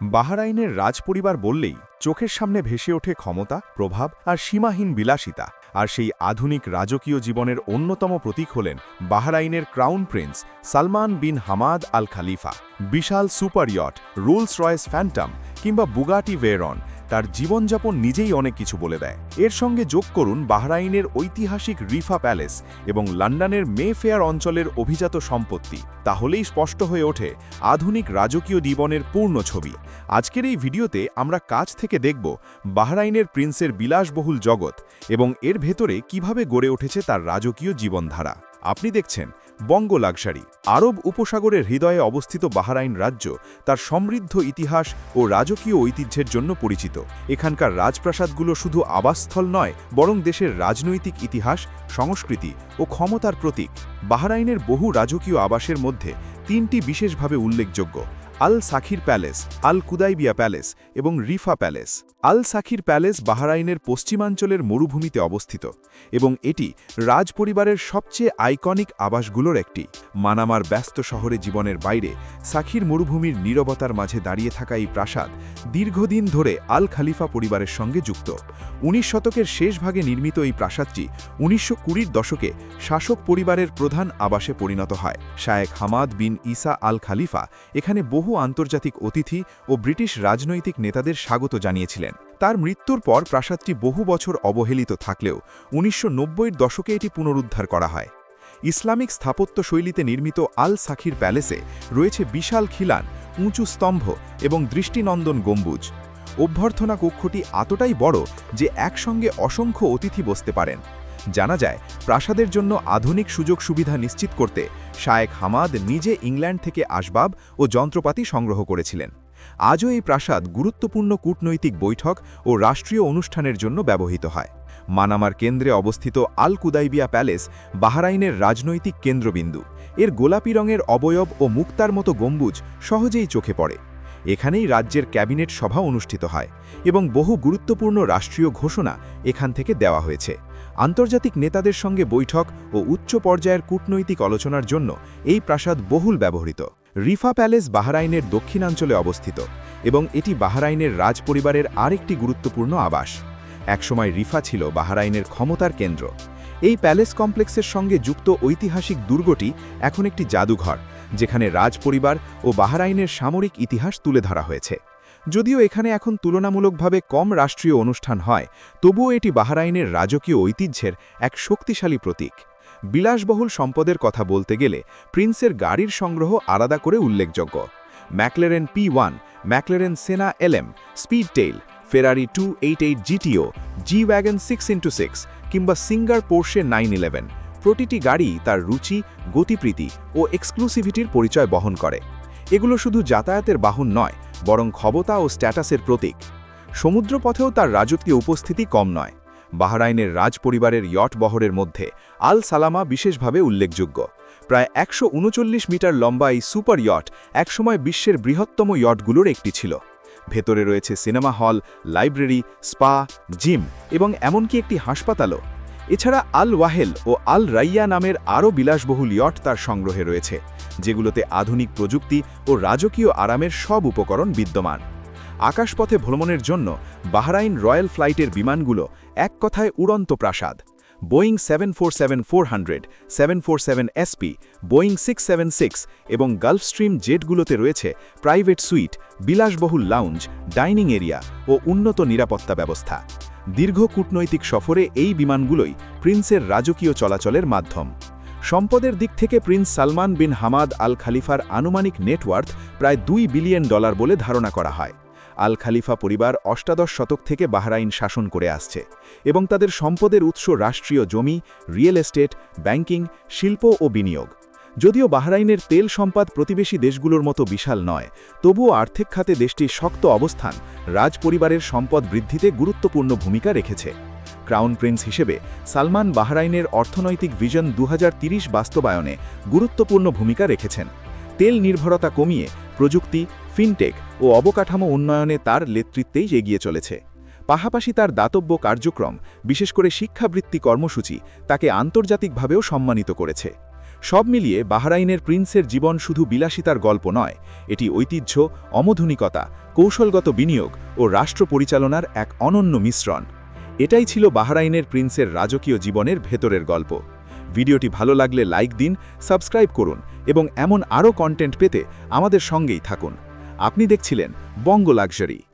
বাহারাইনের রাজপরিবার বললেই চোখের সামনে ভেসে ওঠে ক্ষমতা, প্রভাব আর সীমাহীন বিলাসিতা। আর সেই আধুনিক রাজকীয় জীবনের অন্যতম প্রতীক হলেন বাহরাইনের crown prince Salman bin Hamad Al Khalifa বিশাল super yacht Rolls Royce Phantom কিংবা বুগাটি ভেরন তার জীবনযাপন নিজেই অনেক কিছু বলে দেয়। এর সঙ্গে যোগ করুন বাহরাইনের ঐতিহাসিক রিফা প্যালেস এবং লন্ডনের মে ফেয়ার অঞ্চলের অভিজাত সম্পত্তি। তাহলেই স্পষ্ট হয়ে ওঠে আধুনিক রাজকীয় জীবনের পূর্ণ ছবি। আজকের এই ভিডিওতে আমরা কাছ থেকে দেখব বাহরাইনের প্রিন্সের বিলাসবহুল জগৎ এবং এর ভেতরে কীভাবে গড়ে উঠেছে তার রাজকীয় জীবনধারা। আপনি দেখছেন বঙ্গ লাক্সারি, আরব উপসাগরের হৃদয়ে অবস্থিত বাহারাইন রাজ্য, তার সমৃদ্ধ ইতিহাস ও রাজকীয় ঐতিহ্যের জন্য পরিচিত। এখানকার রাজপ্রাসাদগুলো শুধু আবাসস্থল নয়, বরং দেশের রাজনৈতিক ইতিহাস, সংস্কৃতি ও ক্ষমতার প্রতীক। বাহারাইনের বহু রাজকীয় আবাসের মধ্যে তিনটি বিশেষভাবে উল্লেখযোগ্য। আল সাখির প্যালেস, আল কুদাইবিয়া প্যালেস এবং Riffa palace. Al Sakhir palace বাহরাইনের পশ্চিমাঞ্চলের মরুভূমিতে অবস্থিত এবং এটি রাজ পরিবারের সবচেয়ে আইকনিক আবাসগুলোর একটি। মানামার ব্যস্ত শহরে জীবনের বাইরে সাখির মরুভূমির নীরবতার মাঝে দাঁড়িয়ে থাকা এই প্রাসাদ দীর্ঘদিন ধরে আল খালিফা পরিবারের সঙ্গে যুক্ত। উনিশ শতকের শেষ ভাগে নির্মিত এই প্রাসাদটি উনিশশো কুড়ির দশকে শাসক পরিবারের প্রধান আবাসে পরিণত হয়। শায়েখ হামাদ বিন ইসা আল খালিফা এখানে বহু আন্তর্জাতিক অতিথি ও ব্রিটিশ রাজনৈতিক নেতাদের স্বাগত জানিয়েছিলেন। তার মৃত্যুর পর প্রাসাদটি বহু বছর অবহেলিত থাকলেও উনিশশো দশকে এটি পুনরুদ্ধার করা হয়। ইসলামিক স্থাপত্য শৈলীতে নির্মিত আল সাখির প্যালেসে রয়েছে বিশাল খিলান, উঁচু স্তম্ভ এবং দৃষ্টিনন্দন গম্বুজ। অভ্যর্থনা কক্ষটি এতটাই বড় যে একসঙ্গে অসংখ্য অতিথি বসতে পারেন। জানা যায়, প্রাসাদের জন্য আধুনিক সুযোগ সুবিধা নিশ্চিত করতে শায়েক হামাদ নিজে ইংল্যান্ড থেকে আসবাব ও যন্ত্রপাতি সংগ্রহ করেছিলেন। আজও এই প্রাসাদ গুরুত্বপূর্ণ কূটনৈতিক বৈঠক ও রাষ্ট্রীয় অনুষ্ঠানের জন্য ব্যবহৃত হয়। মানামার কেন্দ্রে অবস্থিত আল কুদাইবিয়া প্যালেস বাহারাইনের রাজনৈতিক কেন্দ্রবিন্দু। এর গোলাপি রঙের অবয়ব ও মুক্তার মতো গম্বুজ সহজেই চোখে পড়ে। এখানেই রাজ্যের ক্যাবিনেট সভা অনুষ্ঠিত হয় এবং বহু গুরুত্বপূর্ণ রাষ্ট্রীয় ঘোষণা এখান থেকে দেওয়া হয়েছে। আন্তর্জাতিক নেতাদের সঙ্গে বৈঠক ও উচ্চ পর্যায়ের কূটনৈতিক আলোচনার জন্য এই প্রাসাদ বহুল ব্যবহৃত। রিফা প্যালেস বাহরাইনের দক্ষিণাঞ্চলে অবস্থিত এবং এটি বাহরাইনের রাজপরিবারের আরেকটি গুরুত্বপূর্ণ আবাস। একসময় রিফা ছিল বাহরাইনের ক্ষমতার কেন্দ্র। এই প্যালেস কমপ্লেক্সের সঙ্গে যুক্ত ঐতিহাসিক দুর্গটি এখন একটি জাদুঘর, যেখানে রাজপরিবার ও বাহরাইনের সামরিক ইতিহাস তুলে ধরা হয়েছে। যদিও এখানে এখন তুলনামূলকভাবে কম রাষ্ট্রীয় অনুষ্ঠান হয়, তবুও এটি বাহরাইনের রাজকীয় ঐতিহ্যের এক শক্তিশালী প্রতীক। বিলাসবহুল সম্পদের কথা বলতে গেলে, প্রিন্সের গাড়ির সংগ্রহ আলাদা করে উল্লেখযোগ্য। ম্যাকলেরেন P one, McLaren Senna LM Speedtail, Ferrari two eight eight GTO, G wagon six into six, কিংবা সিঙ্গার পোর্শে নাইন ইলেভেন। প্রতিটি গাড়ি তার রুচি, গতিপ্রীতি ও এক্সক্লুসিভিটির পরিচয় বহন করে। এগুলো শুধু যাতায়াতের বাহন নয় বরং ক্ষমতা ও স্ট্যাটাসের প্রতীক। সমুদ্রপথেও তার রাজকীয় উপস্থিতি কম নয়। বাহরাইনের রাজপরিবারের ইয়ট বহরের মধ্যে আল সালামা বিশেষভাবে উল্লেখযোগ্য। প্রায় একশো উনচল্লিশ মিটার লম্বা এই সুপার ইয়ট একসময় বিশ্বের বৃহত্তম ইয়টগুলোর একটি ছিল। ভেতরে রয়েছে cinema hall, library, spa, gym এবং এমনকি একটি হাসপাতালও। এছাড়া আল ওয়াহেল ও আল রাইয়া নামের আরও বিলাসবহুল ইয়ট তার সংগ্রহে রয়েছে। যেগুলোতে আধুনিক প্রযুক্তি ও রাজকীয় আরামের সব উপকরণ বিদ্যমান। আকাশপথে ভ্রমণের জন্য বাহরাইন রয়্যাল ফ্লাইটের বিমানগুলো এক কথায় উড়ন্ত প্রাসাদ। Boeing seven four seven four hundred, seven four seven SP Boeing six seven six এবং গালফ স্ট্রিম জেটগুলোতে রয়েছে প্রাইভেট সুইট, বিলাসবহুল লাউঞ্জ, ডাইনিং এরিয়া ও উন্নত নিরাপত্তা ব্যবস্থা। দীর্ঘ কূটনৈতিক সফরে এই বিমানগুলোই প্রিন্সের রাজকীয় চলাচলের মাধ্যম। সম্পদের দিক থেকে prince Salman bin Hamad Al খালিফার আনুমানিক নেটওয়ার্থ প্রায় দুই বিলিয়ন ডলার বলে ধারণা করা হয়। আল খালিফা পরিবার অষ্টাদশ শতক থেকে বাহরাইন শাসন করে আসছে এবং তাদের সম্পদের উৎস রাষ্ট্রীয় জমি রিয়েল এস্টেট ব্যাংকিং শিল্প ও বিনিয়োগ। যদিও বাহরাইনের তেল সম্পদ প্রতিবেশী দেশগুলোর মতো বিশাল নয়, তবুও আর্থিক খাতে দেশটির শক্ত অবস্থান রাজ পরিবারের সম্পদ বৃদ্ধিতে গুরুত্বপূর্ণ ভূমিকা রেখেছে। ক্রাউন প্রিন্স হিসেবে সালমান বাহরাইনের অর্থনৈতিক ভিশন দু বাস্তবায়নে গুরুত্বপূর্ণ ভূমিকা রেখেছেন। তেল নির্ভরতা কমিয়ে প্রযুক্তি, ফিনটেক ও অবকাঠামো উন্নয়নে তার নেতৃত্বেই এগিয়ে চলেছে। পাশাপাশি তার দাতব্য কার্যক্রম, বিশেষ করে শিক্ষাবৃত্তি কর্মসূচি, তাকে আন্তর্জাতিকভাবেও সম্মানিত করেছে। সব মিলিয়ে বাহরাইনের প্রিন্সের জীবন শুধু বিলাসিতার গল্প নয়, এটি ঐতিহ্য, অমধুনিকতা, কৌশলগত বিনিয়োগ ও রাষ্ট্র পরিচালনার এক অনন্য মিশ্রণ। এটাই ছিল বাহরাইনের প্রিন্সের রাজকীয় জীবনের ভেতরের গল্প। ভিডিওটি ভালো লাগলে লাইক দিন, সাবস্ক্রাইব করুন এবং এমন আরও কন্টেন্ট পেতে আমাদের সঙ্গেই থাকুন। আপনি দেখছিলেন বঙ্গ লাক্সারি।